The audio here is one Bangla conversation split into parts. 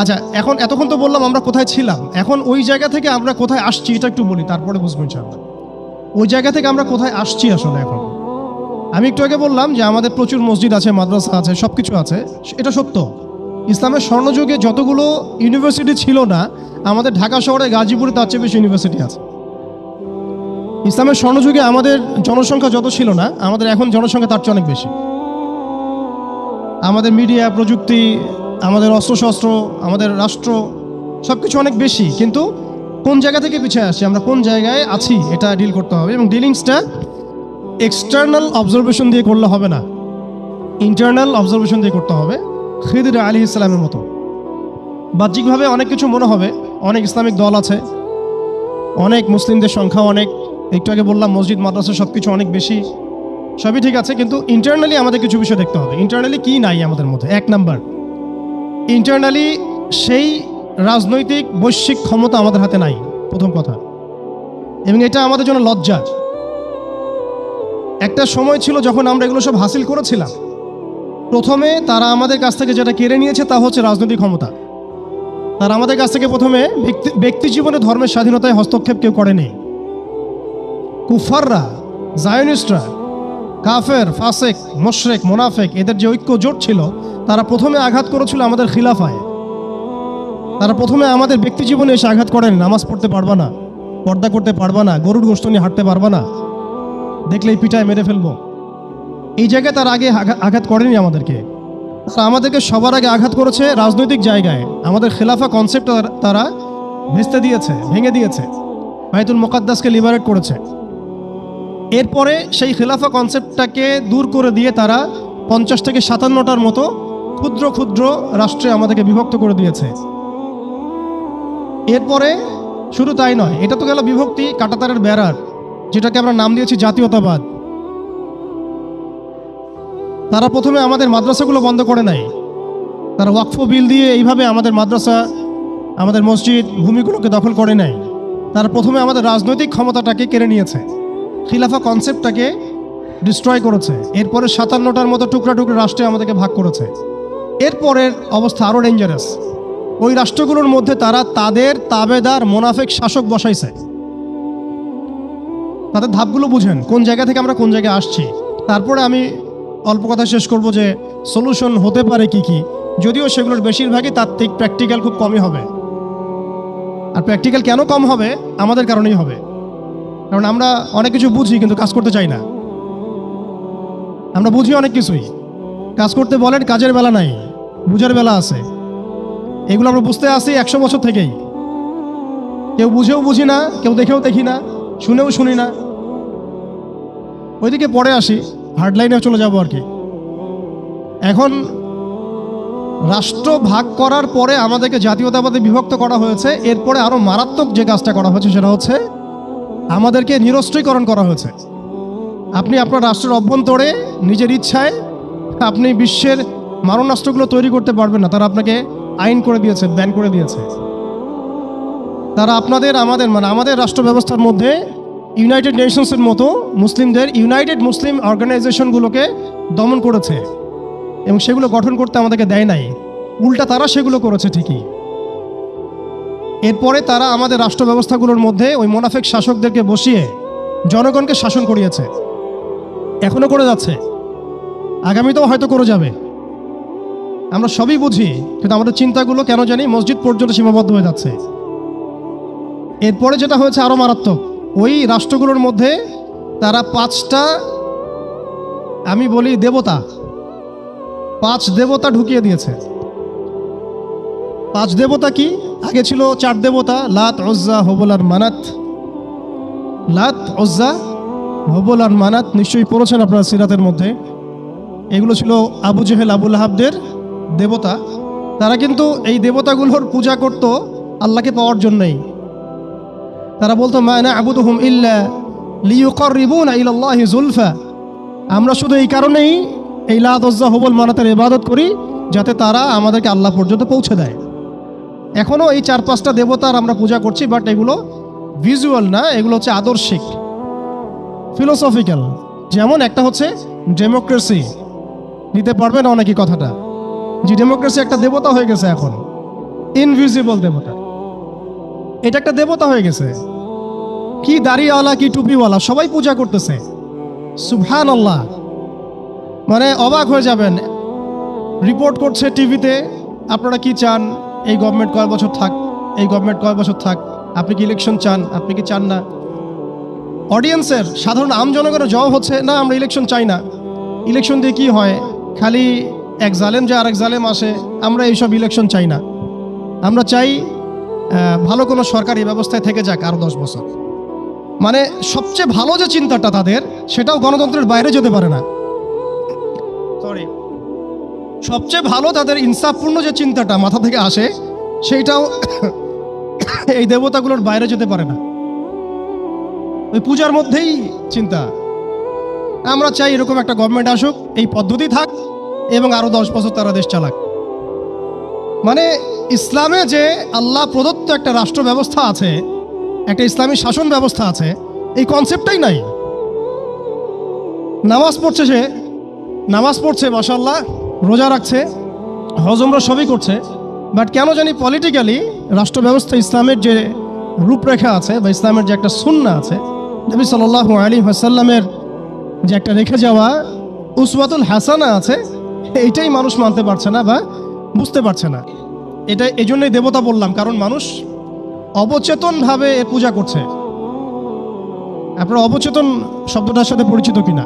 আচ্ছা এখন এতক্ষণ তো বললাম আমরা কোথায় ছিলাম। এখন ওই জায়গা থেকে আমরা কোথায় আসছি এটা একটু বলি, তারপরে বুঝব ইনশাআল্লাহ। ওই জায়গা থেকে আমরা কোথায় আসছি আসলে এখন? আমি একটু আগে বললাম যে আমাদের প্রচুর মসজিদ আছে, মাদ্রাসা আছে সব কিছু আছে। এটা সত্য। ইসলামের স্বর্ণযুগে যতগুলো ইউনিভার্সিটি ছিল না, আমাদের ঢাকা শহরে গাজীপুরে তার চেয়ে বেশি ইউনিভার্সিটি আছে। ইসলামের স্বর্ণযুগে আমাদের জনসংখ্যা যত ছিল না, আমাদের এখন জনসংখ্যা তার চেয়ে অনেক বেশি। আমাদের মিডিয়া, প্রযুক্তি আমাদের অস্ত্রশস্ত্র, আমাদের রাষ্ট্র সব কিছু অনেক বেশি, কিন্তু কোন জায়গা থেকে পিছিয়ে আসি আমরা কোন জায়গায় আছি, এটা ডিল করতে হবে এবং ডিলিংসটা এক্সটার্নাল অবজারভেশন দিয়ে করলে হবে না। ইন্টারনাল অবজারভেশন দিয়ে করতে হবে, খিদির আলী ইসলামের মতো। বাহ্যিকভাবে অনেক কিছু মনে হবে, অনেক ইসলামিক দল আছে, অনেক মুসলিমদের সংখ্যা অনেক, একটু আগে বললাম মসজিদ, মাদ্রাসা সব কিছু অনেক বেশি, সবই ঠিক আছে, কিন্তু ইন্টারনালি আমাদের কিছু বিষয় দেখতে হবে। ইন্টারনালি কি নাই আমাদের মধ্যে? এক নাম্বার ইন্টারনালি সেই রাজনৈতিক বৈশ্বিক ক্ষমতা আমাদের হাতে নাই, প্রথম কথা। এবং এটা আমাদের জন্য লজ্জা একটা সময় ছিল যখন আমরা এগুলো সব হাসিল করেছিলাম। প্রথমে তারা আমাদের কাছ থেকে যেটা কেড়ে নিয়েছে তা হচ্ছে রাজনৈতিক ক্ষমতা। তারা আমাদের কাছ থেকে প্রথমে ব্যক্তি জীবনে ধর্মের স্বাধীনতায় হস্তক্ষেপ কেউ করেনি। কুফাররা, জায়নিস্টরা কাফের, ফাসেক, মোশরেক, মোনাফেক, এদের যে ঐক্য জোট ছিল, তারা প্রথমে আঘাত করেছিল আমাদের খিলাফায়। তারা প্রথমে আমাদের ব্যক্তি জীবনে এসে আঘাত করেন, নামাজ পড়তে পারবা না, পর্দা করতে পারবা না, গরুর গোষ্ঠ নিয়ে হাঁটতে পারবা না। দেখলেই পিঠায় মেরে ফেলব। এই জায়গায় তার আগে আঘাত করেনি আমাদেরকে। তারা আমাদেরকে সবার আগে আঘাত করেছে রাজনৈতিক জায়গায়। আমাদের খেলাফা কনসেপ্ট তারা ভেস্তে দিয়েছে, ভেঙে দিয়েছে। বাইতুল মোকাদ্দাসকে লিবারেট করেছে। এরপরে সেই খেলাফা কনসেপ্টটাকে দূর করে দিয়ে তারা পঞ্চাশ থেকে সাতান্নটার মতো ক্ষুদ্র ক্ষুদ্র রাষ্ট্রে আমাদেরকে বিভক্ত করে দিয়েছে। এরপরে শুধু তাই নয়, এটা তো গেল বিভক্তি, কাটাতারের বেড়ার, যেটাকে আমরা নাম দিয়েছি জাতীয়তাবাদ। তারা প্রথমে আমাদের মাদ্রাসাগুলো বন্ধ করে নাই। তারা ওয়াকফ বিল দিয়ে এইভাবে আমাদের মাদ্রাসা, আমাদের মসজিদ, ভূমিগুলোকে দখল করে নেয়। তারা প্রথমে আমাদের রাজনৈতিক ক্ষমতাটাকে কেড়ে নিয়েছে। খিলাফা কনসেপ্টটাকে ডিস্ট্রয় করেছে। এরপরে সাতান্নটার মতো টুকরা টুকরা রাষ্ট্রে আমাদেরকে ভাগ করেছে। এরপরের অবস্থা আরও ডেঞ্জারাস ওই রাষ্ট্রগুলোর মধ্যে তারা তাদের তাবেদার, মোনাফেক শাসক বসাইছে। তাদের ধাপগুলো বুঝেন, কোন জায়গা থেকে আমরা কোন জায়গায় আসছি। তারপরে আমি অল্প কথা শেষ করব যে সলিউশন হতে পারে কি কি? যদিও সেগুলোর বেশিরভাগই তাত্ত্বিক প্র্যাকটিক্যাল খুব কমই হবে। আর প্র্যাকটিক্যাল কেন কম হবে? আমাদের কারণেই হবে। কারণ আমরা অনেক কিছু বুঝি, কিন্তু কাজ করতে চাই না। আমরা বুঝি অনেক কিছুই। কাজ করতে বলেন, কাজের বেলা নাই, বুঝার বেলা আছে। এগুলো আমরা বুঝতে আসি একশো বছর থেকেই। কেউ বুঝেও বুঝি না, কেউ দেখেও দেখি না, শুনেও শুনি না। ওইদিকে পরে আসি হার্ড লাইনে চলে যাব আর কি। এখন রাষ্ট্র ভাগ করার পরে আমাদেরকে জাতীয়তাবাদে বিভক্ত করা হয়েছে, এরপরে আরও মারাত্মক যে কাজটা করা হয়েছে সেটা হচ্ছে আমাদেরকে নিরস্ত্রীকরণ করা হয়েছে। আপনি আপনার রাষ্ট্রের অভ্যন্তরে নিজের ইচ্ছায় আপনি বিশ্বের মারণাস্ত্রগুলো তৈরি করতে পারবেন না। তারা আপনাকে আইন করে দিয়েছে, ব্যান করে দিয়েছে। তারা আপনাদের, আমাদের মানে আমাদের রাষ্ট্র ব্যবস্থার মধ্যে ইউনাইটেড নেশনসের মতো মুসলিমদের ইউনাইটেড মুসলিম অর্গানাইজেশনগুলোকে দমন করেছে এবং সেগুলো গঠন করতে আমাদেরকে দেয় নাই। উল্টা তারা সেগুলো করেছে ঠিকই। এরপরে তারা আমাদের রাষ্ট্র ব্যবস্থাগুলোর মধ্যে ওই মোনাফেক শাসকদেরকে বসিয়ে জনগণকে শাসন করিয়েছে। এখনও করে যাচ্ছে। আগামীতেও হয়তো করে যাবে। আমরা সবই বুঝি, কিন্তু আমাদের চিন্তাগুলো কেন জানি মসজিদ পর্যন্ত সীমাবদ্ধ হয়ে যাচ্ছে। এরপরে যেটা হয়েছে আরও মারাত্মক, ওই রাষ্ট্রগুলোর মধ্যে তারা পাঁচটা, আমি বলি দেবতা, পাঁচ দেবতা ঢুকিয়ে দিয়েছে। পাঁচ দেবতা কি? আগে ছিল চার দেবতা, লাত অজ্জা হবল আর মানাত। লাত অজ্জা হবল আর মানাত নিশ্চয়ই পড়েছেন আপনারা সিরাতের মধ্যে। এগুলো ছিল আবু জেহেল আবুল হাবদের দেবতা। তারা কিন্তু এই দেবতাগুলোর পূজা করত আল্লাহকে পাওয়ার জন্যই। তারা বলতো মায়না আবুদুহুম ইল্লা ইলাল্লাহি জুলফা। আমরা শুধু এই কারণেই এই লাদজ্জা হবল, মানাতের ইবাদত করি, যাতে তারা আমাদেরকে আল্লাহ পর্যন্ত পৌঁছে দেয়। এখনও এই চার পাঁচটা দেবতার আমরা পূজা করছি বাট এগুলো ভিজুয়াল না, এগুলো হচ্ছে আদর্শিক ফিলোসফিক্যাল যেমন একটা হচ্ছে ডেমোক্রেসি নিতে পারবে না অনেকই কথাটা। যে ডেমোক্রেসি একটা দেবতা হয়ে গেছে এখন। ইনভিজিবল দেবতা। এটা একটা দেবতা হয়ে গেছে। কি দাড়িওয়ালা, কি টুপিওয়ালা, সবাই পূজা করতেছে। সুবহান আল্লাহ মানে অবাক হয়ে যাবেন। রিপোর্ট করছে টিভিতে আপনারা কি চান? এই গভর্নমেন্ট কয় বছর থাক, এই গভর্নমেন্ট কয় বছর থাক, আপনি কি ইলেকশন চান, আপনি কি চান না? অডিয়েন্সের সাধারণ আম জনগণের জবাব হচ্ছে, না, আমরা ইলেকশন চাই না। ইলেকশন দিয়ে কি হয়? খালি এক জালেম যে আরেক জালেম আসে, আমরা এইসব ইলেকশন চাই না। আমরা চাই ভালো কোনো সরকারি ব্যবস্থায় থেকে যাক আরও দশ বছর। মানে সবচেয়ে ভালো যে চিন্তাটা তাদের, সেটাও গণতন্ত্রের বাইরে যেতে পারে না। সবচেয়ে ভালো তাদের ইনসাফপূর্ণ যে চিন্তাটা মাথা থেকে আসে, সেইটাও এই দেবতাগুলোর বাইরে যেতে পারে না। ওই পূজার মধ্যেই চিন্তা। আমরা চাই এরকম একটা গভর্নমেন্ট আসুক, এই পদ্ধতি থাক এবং আরও দশ বছর তারা দেশ চালাক। মানে ইসলামে যে আল্লাহ প্রদত্ত একটা রাষ্ট্র ব্যবস্থা আছে, একটা ইসলামী শাসন ব্যবস্থা আছে, এই কনসেপ্টটাই নাই। নামাজ পড়ছে সে, নামাজ পড়ছে মাসাল্লাহ রোজা রাখছে, হজমরা সবই করছে বাট কেন জানি পলিটিক্যালি রাষ্ট্র ব্যবস্থা ইসলামের যে রূপরেখা আছে বা ইসলামের যে একটা সুন্না আছে, নবী সাল্লাহ আলী হাসাল্লামের যে একটা রেখে যাওয়া উসওয়াতুল হাসানা আছে, এইটাই মানুষ মানতে পারছে না বা বুঝতে পারছে না। এটা এই জন্যই দেবতা বললাম, কারণ মানুষ অবচেতনভাবে এর পূজা করছে। আপনারা অবচেতন শব্দটার সাথে পরিচিত কিনা?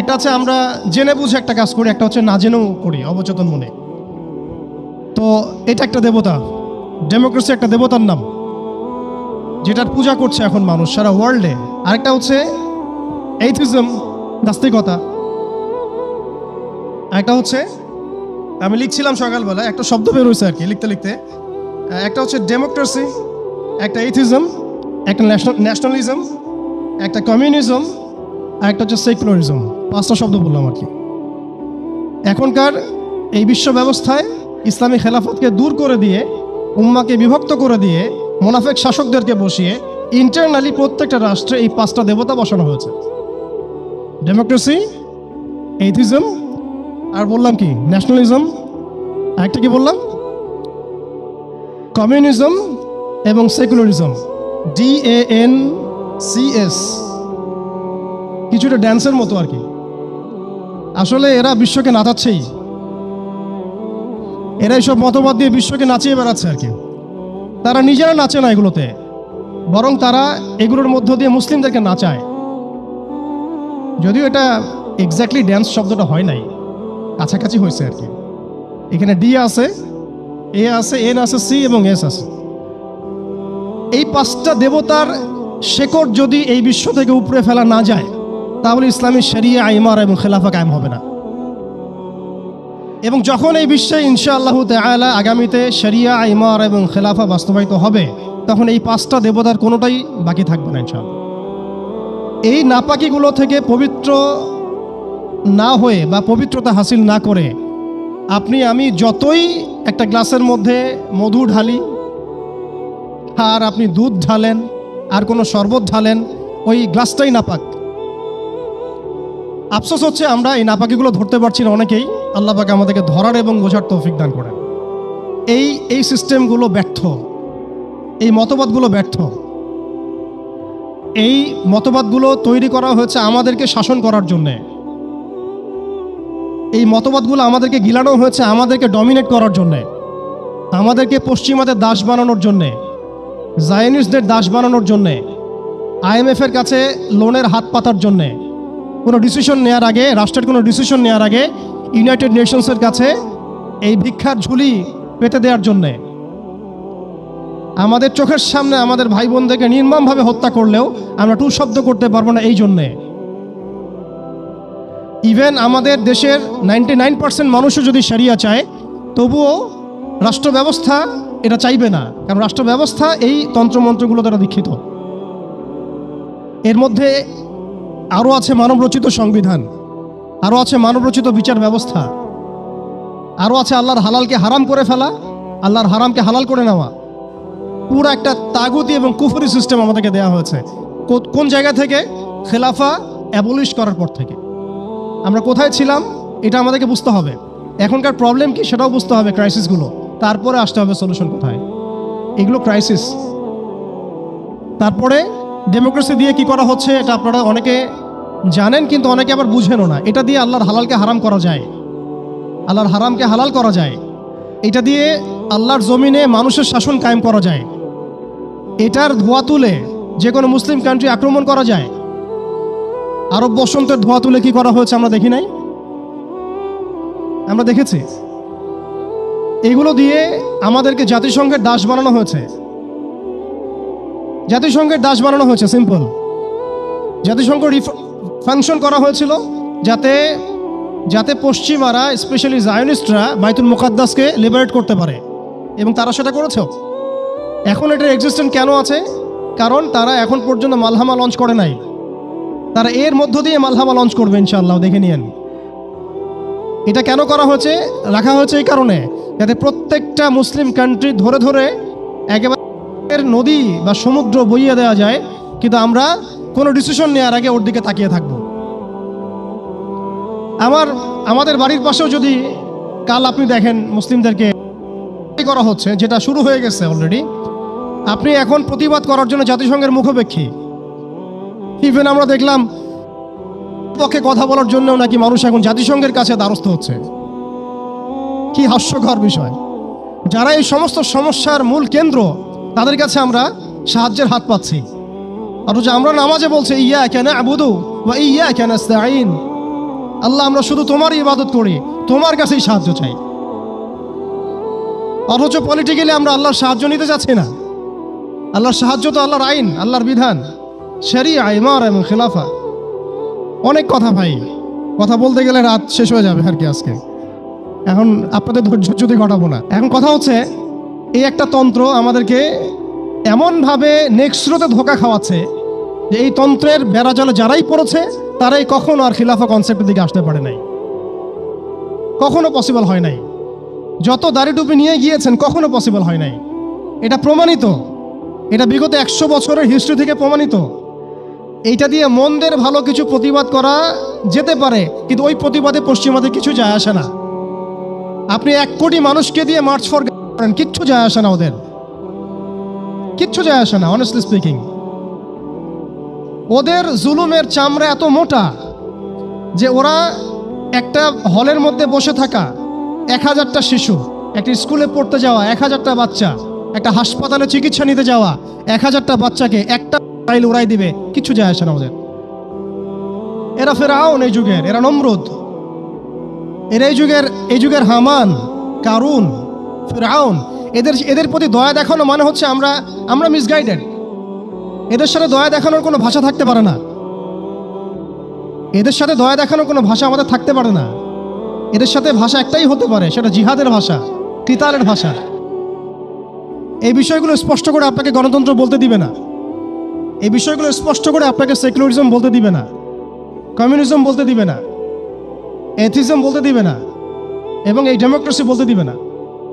একটা আছে আমরা জেনে বুঝে একটা কাজ করি, একটা হচ্ছে না জেনেও করি, অবচেতন মনে। তো এটা একটা দেবতা ডেমোক্রেসি একটা দেবতার নাম, যেটার পূজা করছে এখন মানুষ সারা ওয়ার্ল্ডে আরেকটা হচ্ছে এইথিজম নাস্তিকতা। একটা হচ্ছে, আমি লিখছিলাম সকালবেলা একটা শব্দ বের হয়েছে আর কি, লিখতে লিখতে। একটা হচ্ছে ডেমোক্রেসি একটা এইথিজম একটা ন্যাশনালিজম একটা কমিউনিজম আর একটা হচ্ছে সেকুলারিজম পাঁচটা শব্দ বললাম আর কি। এখনকার এই বিশ্ব ব্যবস্থায় ইসলামী খেলাফতকে দূর করে দিয়ে, উম্মাকে বিভক্ত করে দিয়ে, মোনাফেক শাসকদেরকে বসিয়ে ইন্টারনালি প্রত্যেকটা রাষ্ট্রে এই পাঁচটা দেবতা বসানো হয়েছে। ডেমোক্রেসি এইথিজম আর বললাম কি ন্যাশনালিজম একটা কি বললাম? কমিউনিজম এবং secularism D A N C S কিছুটা ড্যান্সের মতো আর কি। আসলে এরা বিশ্বকে নাচাচ্ছেই। এরা এইসব মতবাদ দিয়ে বিশ্বকে নাচিয়ে বেড়াচ্ছে আর কি। তারা নিজেরা নাচে না এগুলোতে। বরং তারা এগুলোর মধ্য দিয়ে মুসলিমদেরকে নাচায়। যদিও এটা এক্স্যাক্টলি ড্যান্স শব্দটা হয় নাই। কাছাকাছি হয়েছে আর কি। এখানে ডি আছে এ আছে এন আছে সি এবং এস আছে। এই পাঁচটা দেবতার শেকড় যদি এই বিশ্ব থেকে উপরে ফেলা না যায় তাহলে ইসলামী শরিয়া আইমার এবং খেলাফা কায়েম হবে না। এবং যখন এই বিশ্বে ইনশা আল্লাহ তালা আগামীতে শরিয়া আইমার এবং খেলাফা বাস্তবায়িত হবে, তখন এই পাঁচটা দেবতার কোনোটাই বাকি থাকবে না ইনশাআল্লাহ। এই নাপাকিগুলো থেকে পবিত্র না হয়ে বা পবিত্রতা হাসিল না করে, আপনি, আমি যতই একটা গ্লাসের মধ্যে মধু ঢালি, আর আপনি দুধ ঢালেন, আর কোনো শরবত ঢালেন, ওই গ্লাসটাই নাপাক। আফসোস হচ্ছে আমরা এই নাপাকিগুলো ধরতে পারছি না অনেকেই। আল্লাহ পাকে আমাদেরকে ধরার এবং বোঝার তৌফিক দান করেন। এই এই সিস্টেমগুলো ব্যর্থ। এই মতবাদগুলো ব্যর্থ। এই মতবাদগুলো তৈরি করা হয়েছে আমাদেরকে শাসন করার জন্যে। এই মতবাদগুলো আমাদেরকে গিলানো হয়েছে আমাদেরকে ডমিনেট করার জন্যে। আমাদেরকে পশ্চিমাদের দাস বানানোর জন্যে। জায়নিস্টদের দাস বানানোর জন্যে। আইএমএফের কাছে লোনের হাত পাতার জন্যে। কোনো ডিসিশন নেওয়ার আগে, রাষ্ট্রের কোনো ডিসিশন নেওয়ার আগে ইউনাইটেড নেশনসের কাছে এই ভিক্ষার ঝুলি পেতে দেওয়ার জন্যে আমাদের চোখের সামনে আমাদের ভাই বোনদেরকে নির্মমভাবে হত্যা করলেও আমরা টু শব্দ করতে পারব না এই জন্যে। ইভেন আমাদের দেশের নাইনটি নাইন পার্সেন্ট মানুষও যদি সারিয়া চায়, তবুও রাষ্ট্র ব্যবস্থা এটা চাইবে না। কারণ রাষ্ট্র ব্যবস্থা এই তন্ত্রমন্ত্রগুলো দ্বারা দীক্ষিত। এর মধ্যে আরও আছে মানবরচিত সংবিধান আরও আছে মানবরচিত বিচার ব্যবস্থা আরও আছে আল্লাহর হালালকে হারাম করে ফেলা, আল্লাহর হারামকে হালাল করে নেওয়া। পুরো একটা তাগুতি এবং কুফরি সিস্টেম আমাদেরকে দেওয়া হয়েছে। কোন জায়গা থেকে? খেলাফা অ্যাবলিশ করার পর থেকে। আমরা কোথায় ছিলাম? এটা আমাদেরকে বুঝতে হবে। এখনকার প্রবলেম কি? সেটাও বুঝতে হবে ক্রাইসিসগুলো তারপরে আসতে হবে সলিউশন কোথায়? এগুলো ক্রাইসিস তারপরে ডেমোক্রেসি দিয়ে কি করা হচ্ছে? এটা আপনারা অনেকে জানেন কিন্তু অনেকে আবার বুঝেনও না। এটা দিয়ে আল্লাহর হালালকে হারাম করা যায়। আল্লাহর হারামকে হালাল করা যায়। এটা দিয়ে আল্লাহর জমিনে মানুষের শাসন কায়েম করা যায়। এটার ধোয়া তুলে যে কোনো মুসলিম কান্ট্রি আক্রমণ করা যায়। আরব বসন্তের ধোয়া তুলে কি করা হয়েছে আমরা দেখি নাই? আমরা দেখেছি। এগুলো দিয়ে আমাদেরকে জাতিসংঘের দাস বানানো হয়েছে। জাতিসংঘের দাস বানানো হয়েছে সিম্পল জাতিসংঘ ফাংশন করা হয়েছিল যাতে যাতে পশ্চিমারা স্পেশালি জায়নিস্টরা বাইতুল মুকাদ্দাসকে লিবারেট করতে পারে। এবং তারা সেটা করেছে এখন এটার এক্সিস্টেন্ট কেন আছে? কারণ তারা এখন পর্যন্ত মালহামা লঞ্চ করে নাই। তারা এর মধ্য দিয়ে মালহামা লঞ্চ করবে ইনশাআল্লাহ, দেখে নিয়েন। এটা কেন করা হয়েছে? রাখা হয়েছে এই কারণে যাতে প্রত্যেকটা মুসলিম কান্ট্রি ধরে ধরে একেবারে নদী বা সমুদ্র বইয়ে দেওয়া যায়। কিন্তু আমরা কোনো ডিসিশন নেওয়ার আগে ওর দিকে তাকিয়ে থাকব। আমার, আমাদের বাড়ির পাশেও যদি কাল আপনি দেখেন মুসলিমদেরকে করা হচ্ছে, যেটা শুরু হয়ে গেছে অলরেডি আপনি এখন প্রতিবাদ করার জন্য জাতিসংঘের মুখোপেক্ষী। ইভেন আমরা দেখলাম পক্ষে কথা বলার জন্যও নাকি মানুষ এখন জাতিসংঘের কাছে দ্বারস্থ হচ্ছে। কি হাস্যকর বিষয়। যারা এই সমস্ত সমস্যার মূল কেন্দ্র, তাদের কাছে আমরা সাহায্যের হাত পাচ্ছি। অথচ আমরা নামাজে বলছে ইয়া কেন আবুদু বা ইয়া কেন আইন আল্লাহ, আমরা শুধু তোমারই ইবাদত করি, তোমার কাছেই সাহায্য চাই। অথচ পলিটিক্যালি আমরা আল্লাহর সাহায্য নিতে যাচ্ছি না। আল্লাহর সাহায্য তো আল্লাহর আইন, আল্লাহর বিধান সেরি আইমার এবং খেলাফা। অনেক কথা ভাই, কথা বলতে গেলে রাত শেষ হয়ে যাবে আর কি আজকে। এখন আপনাদের ধৈর্য যদি ঘটাবো না। এখন কথা হচ্ছে, এই একটা তন্ত্র আমাদেরকে এমনভাবে নেক্সরোতে ধোকা খাওয়াচ্ছে যে এই তন্ত্রের বেড়া জলে যারাই পড়েছে, তারাই কখনো আর খিলাফা কনসেপ্টের দিকে আসতে পারে নাই। কখনো পসিবল হয় নাই। যত দাড়ি টুপি নিয়ে গিয়েছেন, কখনো পসিবল হয় নাই। এটা প্রমাণিত। এটা বিগত একশো বছরের হিস্ট্রি থেকে প্রমাণিত। এইটা দিয়ে মন্দের ভালো কিছু প্রতিবাদ করা যেতে পারে, কিন্তু ওই প্রতিবাদে পশ্চিমাদের কিছু যায় আসে না। আপনি এক কোটি মানুষকে দিয়ে মার্চ ফর করেন, কিচ্ছু যায় আসে না ওদের। কিচ্ছু যায় আসে না অনেস্টলি স্পিকিং ওদের জুলুমের চামড়া এত মোটা যে ওরা একটা হলের মধ্যে বসে থাকা এক হাজারটা শিশু, একটা স্কুলে পড়তে যাওয়া এক হাজারটা বাচ্চা, একটা হাসপাতালে চিকিৎসা নিতে যাওয়া এক হাজারটা বাচ্চাকে একটা ফাইল উড়াই দিবে কিছু যায় আসে না ওদের। এরা ফেরাউন এই যুগের, এরা নমরুদ। এরা এই যুগের এই যুগের হামান, কারুন, ফেরাউন এদের এদের প্রতি দয়া দেখানো মানে হচ্ছে আমরা আমরা মিসগাইডেড এদের সাথে দয়া দেখানোর কোনো ভাষা থাকতে পারে না। এদের সাথে দয়া দেখানোর কোনো ভাষা আমাদের থাকতে পারে না। এদের সাথে ভাষা একটাই হতে পারে, সেটা জিহাদের ভাষা কিতালের ভাষা। এই বিষয়গুলো স্পষ্ট করে আপনাকে গণতন্ত্র বলতে দিবে না। এই বিষয়গুলো স্পষ্ট করে আপনাকে সেকুলারিজম বলতে দিবে না। কমিউনিজম বলতে দিবে না। এথিজম বলতে দিবে না। এবং এই ডেমোক্রেসি বলতে দিবে না।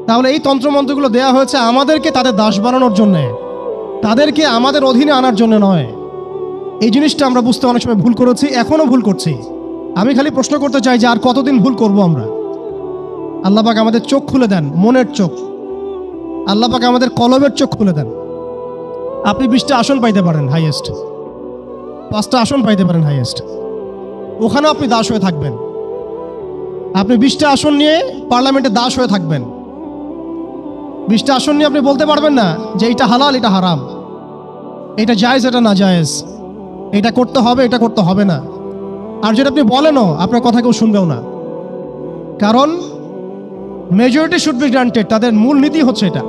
তাহলে এই তন্ত্রমন্ত্রগুলো দেয়া হয়েছে আমাদেরকে তাদের দাস বানানোর জন্যে। তাদেরকে আমাদের অধীনে আনার জন্য নয়। এই জিনিসটা আমরা বুঝতে অনেক সময় ভুল করেছি, এখনও ভুল করছি। আমি খালি প্রশ্ন করতে চাই যে আর কতদিন ভুল করব আমরা? আল্লাহ পাক আমাদের চোখ খুলে দেন, মনের চোখ। আল্লাহ পাক আমাদের কলবের চোখ খুলে দেন। আপনি বিশটা আসন পাইতে পারেন হাইয়েস্ট পাঁচটা আসন পাইতে পারেন হাইয়েস্ট ওখানেও আপনি দাস হয়ে থাকবেন। আপনি বিশটা আসন নিয়ে পার্লামেন্টে দাস হয়ে থাকবেন। বিশটা আসন নিয়ে আপনি বলতে পারবেন না যে এটা হালাল, এটা হারাম। এটা জায়েজ, এটা না জায়েজ। এটা করতে হবে, এটা করতে হবে না। আর যেটা আপনি বলেনও, আপনার কথা কেউ শুনবেও না। কারণ মেজরিটি শুড বি গ্রান্টেড তাদের মূল নীতি হচ্ছে এটা।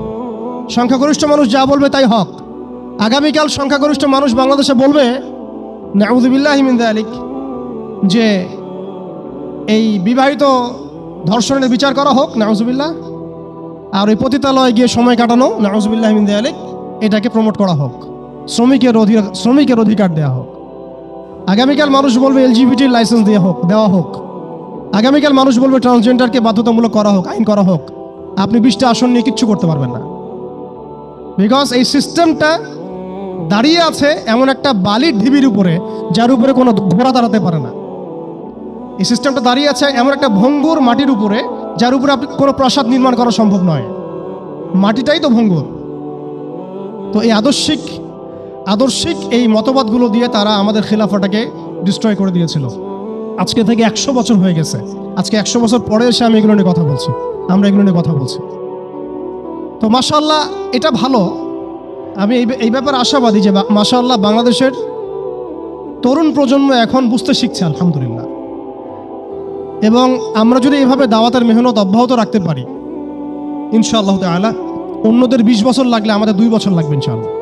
সংখ্যাগরিষ্ঠ মানুষ যা বলবে তাই হক। আগামীকাল সংখ্যাগরিষ্ঠ মানুষ বাংলাদেশে বলবে নাউজুবিল্লাহিমিন আলিক যে এই বিবাহিত ধর্ষণের বিচার করা হোক নাউজুবিল্লাহ আর ওই পতিতালয়ে গিয়ে সময় কাটানো নাউজুবিল্লাহিমিন আলিক এটাকে প্রমোট করা হোক। শ্রমিকের অধিকার শ্রমিকের অধিকার দেওয়া হোক। আগামীকাল মানুষ বলবে এলজিবিটির লাইসেন্স দেওয়া হোক দেওয়া হোক। আগামীকাল মানুষ বলবে ট্রান্সজেন্ডারকে বাধ্যতামূলক করা হোক, আইন করা হোক। আপনি বিশটা আসন নিয়ে কিচ্ছু করতে পারবেন না। বিকজ এই সিস্টেমটা দাঁড়িয়ে আছে এমন একটা বালির ঢিবির উপরে, যার উপরে কোনো ঘোড়া দাঁড়াতে পারে না। এই সিস্টেমটা দাঁড়িয়ে আছে এমন একটা ভঙ্গুর মাটির উপরে যার উপরে আপনি কোনো প্রাসাদ নির্মাণ করা সম্ভব নয়। মাটিটাই তো ভঙ্গুর। তো এই আদর্শিক আদর্শিক এই মতবাদগুলো দিয়ে তারা আমাদের খেলাফাটাকে ডিস্ট্রয় করে দিয়েছিল। আজকে থেকে একশো বছর হয়ে গেছে। আজকে একশো বছর পরে এসে আমি এগুলো নিয়ে কথা বলছি। আমরা এগুলো নিয়ে কথা বলছি। তো মাশাল্লাহ এটা ভালো। আমি এই ব্যাপারে আশাবাদী যে মাশাল্লাহ বাংলাদেশের তরুণ প্রজন্ম এখন বুঝতে শিখছে, আলহামদুলিল্লাহ। এবং আমরা যদি এভাবে দাওয়াতের মেহনত অব্যাহত রাখতে পারি, ইনশাআল্লাহ তালা অন্যদের বিশ বছর লাগলে আমাদের দুই বছর লাগবে ইনশাআল্লাহ।